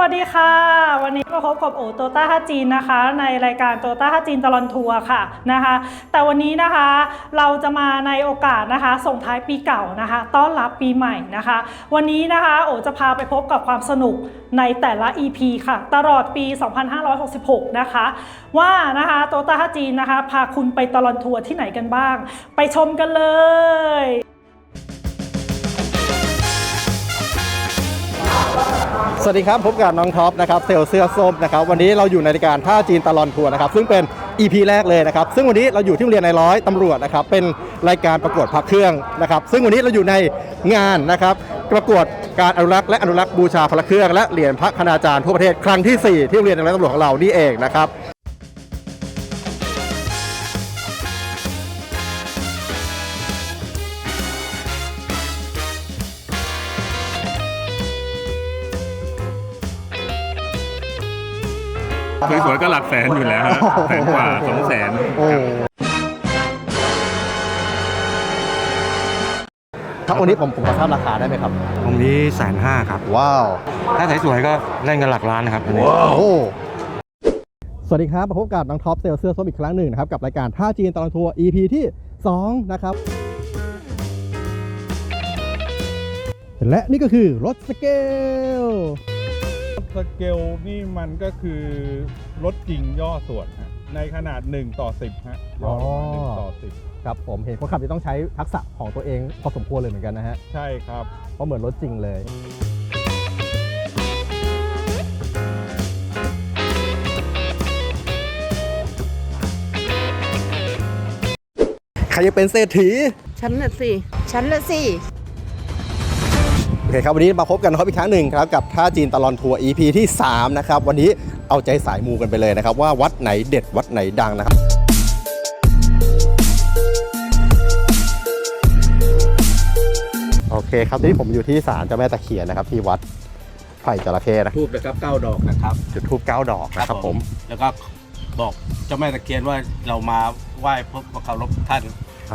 วัสดีค่ะ วันนี้มาพบกับโอโตต้าฮัจีนนะคะ ในรายการโตต้าฮัจีนตลอนทัวร์ค่ะนะคะ แต่วันนี้นะคะเราจะมาในโอกาสนะคะ ส่งท้ายปีเก่านะคะ ต้อนรับปีใหม่นะคะ วันนี้นะคะโอจะพาไปพบกับความสนุกในแต่ละ EP ค่ะ ตลอดปี 2566 นะคะ ว่านะคะโตต้าฮัจีนนะคะ พาคุณไปตลอนทัวร์ที่ไหนกันบ้าง ไปชมกันเลย สวัสดีครับ พบกับน้องท็อปนะครับเซลเสื้อส้มนะครับวันนี้เราอยู่ในรายการท่าจีนตลอนทัวร์นะครับซึ่งเป็น EP แรกเลยนะครับซึ่งวันนี้เราอยู่ที่โรงเรียนในร้อยตำรวจนะครับเป็นรายการประกวดพระเครื่องนะครับซึ่งวันนี้เราอยู่ในงานนะครับประกวดการอนุรักษ์และอนุรักษ์บูชาพระเครื่องและเหรียญพระคณาจารย์ทั่วประเทศครั้งที่ 4 ที่โรงเรียนในร้อยตำรวจของเรานี่เองนะครับ สวยๆก็หลักแสนอยู่แล้วฮะแสนกว่าสองแสนโอ้ครับวันนี้ผมผมขอทราบราคาได้ไหมครับ ตรงนี้แสนห้าครับ ว้าว ถ้าสวยๆก็เล่นกันหลักล้านนะครับอันนี้โอ้สวัสดีครับมาพบกับน้องท็อปเซลล์เสื้อส้มอีกครั้งหนึ่งนะครับ กับรายการท่าจีนตลอดทัวร์ EP ที่ 2 นะครับ และนี่ก็คือรถสเกล สเกลนี่มันก็คือรถจริงย่อส่วนฮะในขนาด 1 ต่อ 10ฮะย่อลงมาหนึ่งต่อครับผมเห็นคนขับจะต้องใช้ทักษะของตัวเองพอสมควรเลยเหมือนกันนะฮะ10ใช่ครับ เพราะเหมือนรถจริงเลย ใครจะเป็นเศรษฐี ฉันน่ะสิ ฉันน่ะสิโอ เคครับวันนี้มาพบกันนะครับอีกครั้งหนึ่งครับกับท่าจีนตลอนทัวร์ EP ที่3นะครับวันนี้เอาใจสายมูกันไปเลยนะครับ ว่าวัดไหนเด็ดวัดไหนดังนะครับโอเคครับที่นี่ผมอยู่ที่ศาลเจ้าแม่ตะเคียนนะครับที่วัดไผ่จระเข้นะทูบนะครับเก้าดอกนะครับจุดทูบเก้าดอกนะครับผมแล้วก็บอกเจ้าแม่ตะเคียนว่าเรามาไหว้พบเคารพท่าน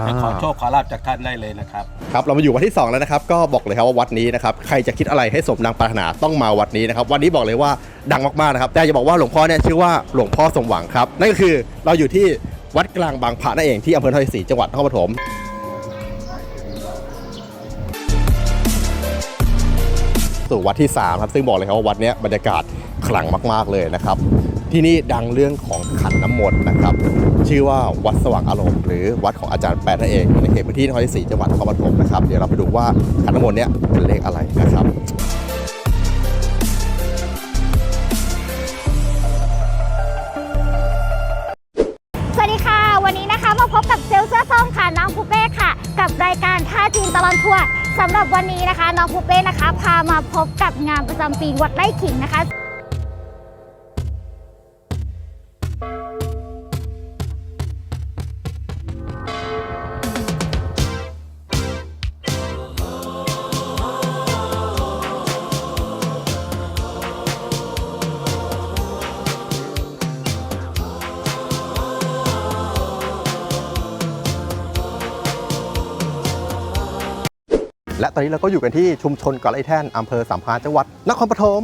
จะขอโชคขอลาบจากท่านได้เลยนะครับ ครับเรามาอยู่วันที่ 2 แล้วนะครับ ก็บอกเลยครับว่าวัดนี้นะครับใครจะคิดอะไรให้สมดังปรารถนาต้องมาวัดนี้นะครับวันนี้บอกเลยว่าดังมากๆนะครับแต่จะบอกว่าหลวงพ่อเนี่ยชื่อว่าหลวงพ่อสมหวังครับนั่นก็คือเราอยู่ที่วัดกลางบางพระนั่นเองที่อำเภอนครศรีจังหวัดนครปฐมสู่วัดที่3ครับซึ่งบอกเลยครับว่าวัดเนี้ยบรรยากาศขลังมาก ๆเลยนะครับ ที่นี่ดังเรื่องของขันน้ำมนต์นะครับ ชื่อว่าวัดสว่างอารมณ์หรือวัดของอาจารย์แปดนั่นเองในเขตพื้นที่นครศรีจังหวัดนครปฐมนะครับเดี๋ยวเราไปดูว่าขันน้ำมนต์เนี้ยเป็นเลขอะไรนะครับสวัสดีค่ะวันนี้นะคะมาพบกับเซลเสื้อส้มค่ะน้องปูเป้ค่ะ กับรายการท่าจีนตลอดทัวร์สำหรับวันนี้นะคะ น้องปูเป้นะคะ พามาพบกับงานประจำปีวัดไร่ขิงนะคะ และตอนนี้เราก็อยู่กันที่ชุมชนเกาะไรแท่นอำเภอสามพรานจังหวัดนครปฐม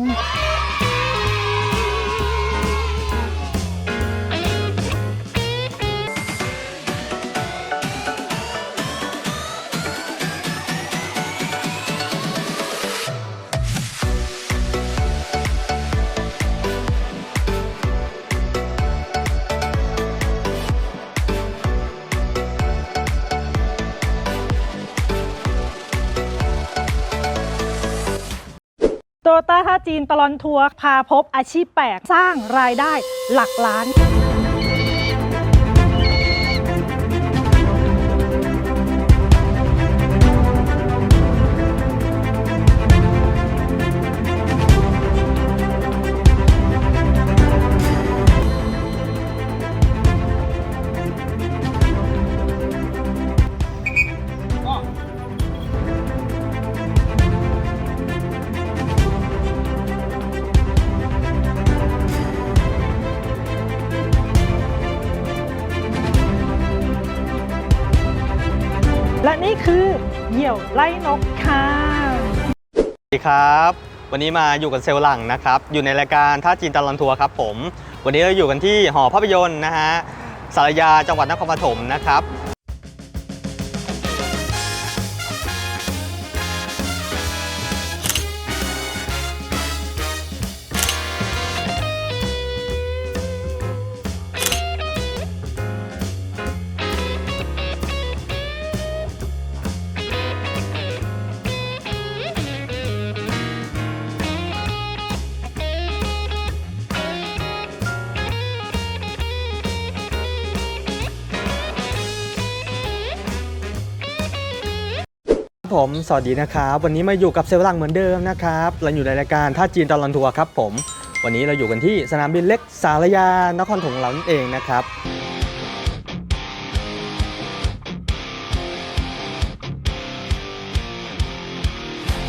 โตต้าท่าจีนตลอนทัวร์พาพบอาชีพแปลกสร้างรายได้หลักล้าน คือเหยี่ยวไล่นกค่ะสวัสดีครับ วันนี้มาอยู่กับเซลล์หลังนะครับ อยู่ในรายการท่าจีนตลอนทัวร์ครับผม วันนี้เราอยู่กันที่หอภาพยนตร์นะฮะสารยาจังหวัดนครปฐมนะครับ ผม สวัสดีนะครับ วันนี้มาอยู่กับเซลล์รังเหมือนเดิมนะครับ เราอยู่ในรายการท่าจีนตลอนทัวร์ครับผม วันนี้เราอยู่กันที่สนามบินเล็กสารยานครถงเรานั่นเองนะครับ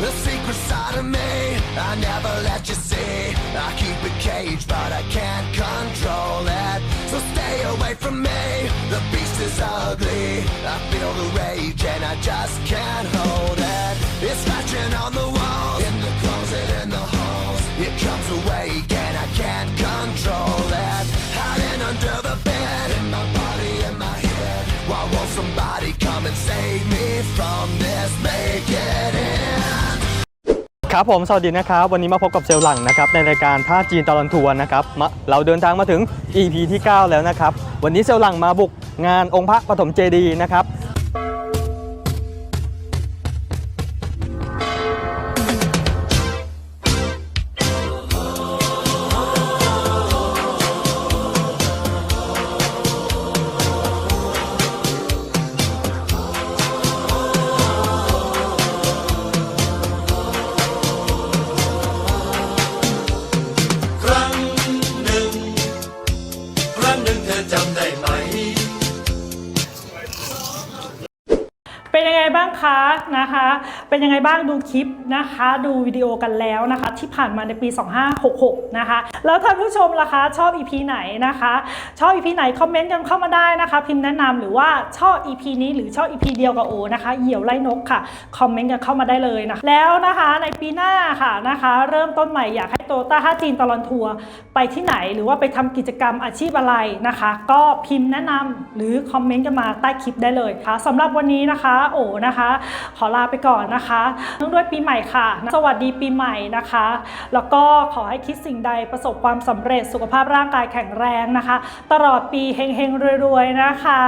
The secret side of me, I never let you see. I keep it caged, but I can't control it. So stay away from me, the beast is ugly. I feel the rage and I just can't hold it. It's scratching on the ครับผมสวัสดีนะครับ วันนี้มาพบกับเซลล์หลังนะครับในรายการท่าจีนตลอนทัวร์นะครับเราเดินทางมาถึง EP ที่ 9 แล้วนะครับ วันนี้เซลล์หลังมาบุกงานองค์พระปฐมเจดีย์นะครับ คะนะคะเป็นยังไงบ้างดูคลิปนะคะ ดูวิดีโอกันแล้วนะคะ ที่ผ่านมาในปี 2566 นะคะ แล้วท่านผู้ชมล่ะคะ ชอบ EP ไหนนะคะ ชอบ EP ไหนคอมเมนต์กันเข้ามาได้นะคะ พิมพ์แนะนำหรือว่าชอบ EP นี้หรือชอบ EP เดียวกับโอนะคะเหี่ยวไล่นกค่ะคอมเมนต์กันเข้ามาได้เลยนะแล้วนะคะในปีหน้าค่ะนะคะ เริ่มต้นใหม่อยากให้โตต้าห้าจีนตลอนทัวร์ไปที่ไหนหรือว่าไปทำกิจกรรมอาชีพอะไรนะคะ ก็พิมพ์แนะนำหรือคอมเมนต์กันมาใต้คลิปได้เลยค่ะสำหรับวันนี้นะคะ โอนะคะขอลาไปก่อนนะคะเนื่องด้วยปีใหม่ค่ะ สวัสดีปีใหม่นะคะ แล้วก็ขอให้คิดสิ่งใดประสบความสำเร็จสุขภาพร่างกายแข็งแรงนะคะ ตลอดปีเฮงๆรวยๆนะคะ